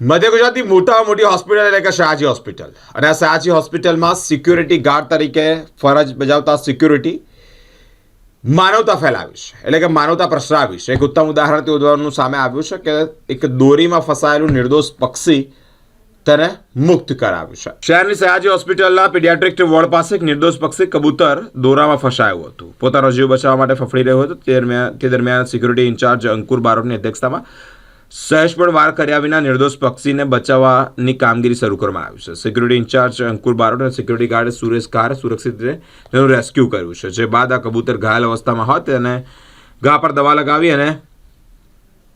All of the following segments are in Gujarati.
મધ્ય ગુજરાતની મોટામાં મોટી હોસ્પિટલ એટલે કે શાહજી હોસ્પિટલ અને આ શાહજી હોસ્પિટલમાં સિક્યુરિટી ગાર્ડ તરીકે ફરજ બજાવતા સિક્યુરિટી માનવતા ફેલાવી છે. એટલે કે માનવતા પ્રસરાવી છે. એક ઉત્તમ ઉદાહરણ તે ઉદાહરણનું સામે આવ્યું છે કે એક દોરીમાં ફસાયેલું નિર્દોષ પક્ષી તેને મુક્ત કરાવ્યું છે. શહેરની સયાજી હોસ્પિટલના પીડિયાટ્રિક વોર્ડ પાસે એક નિર્દોષ પક્ષી કબૂતર દોરામાં ફસાયું હતું. પોતાનો જીવ બચાવવા માટે ફફડી રહ્યો હતો. તે દરમિયાન તે દરમિયાન સિક્યુરિટી ઇન્ચાર્જ અંકુર બારોટની અધ્યક્ષતામાં સહેજ પણ વાર કર્યા વિના નિર્દોષ પક્ષીને બચાવવાની કામગીરી શરૂ કરવામાં આવી છે. સિક્યુરિટી ઇન્ચાર્જ અંકુર બારોટ અને સિક્યુરિટી ગાર્ડ સુરેશ કાર સુરક્ષિત રીતે તેનું રેસ્ક્યુ કર્યું છે. જે બાદ આ કબૂતર ઘાયલ અવસ્થામાં હોત અને ઘા પર દવા લગાવી અને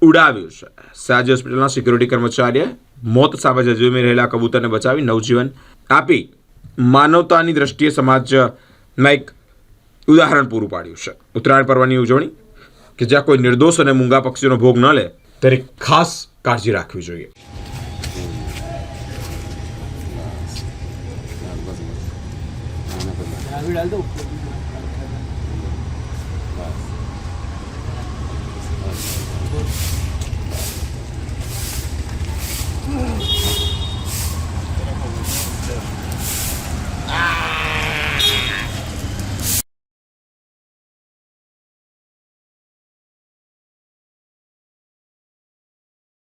ઉડાવ્યું છે. સાજી હોસ્પિટલના સિક્યુરિટી કર્મચારીએ મોત સામે જજુમી રહેલા કબૂતરને બચાવી નવજીવન આપી માનવતાની દ્રષ્ટિએ સમાજમાં એક ઉદાહરણ પૂરું પાડ્યું છે. ઉત્તરાયણ પર્વની ઉજવણી, કે જ્યાં કોઈ નિર્દોષ અને મૂંગા પક્ષીઓનો ભોગ ન લે ત્યારે ખાસ કાળજી રાખવી જોઈએ Gracias.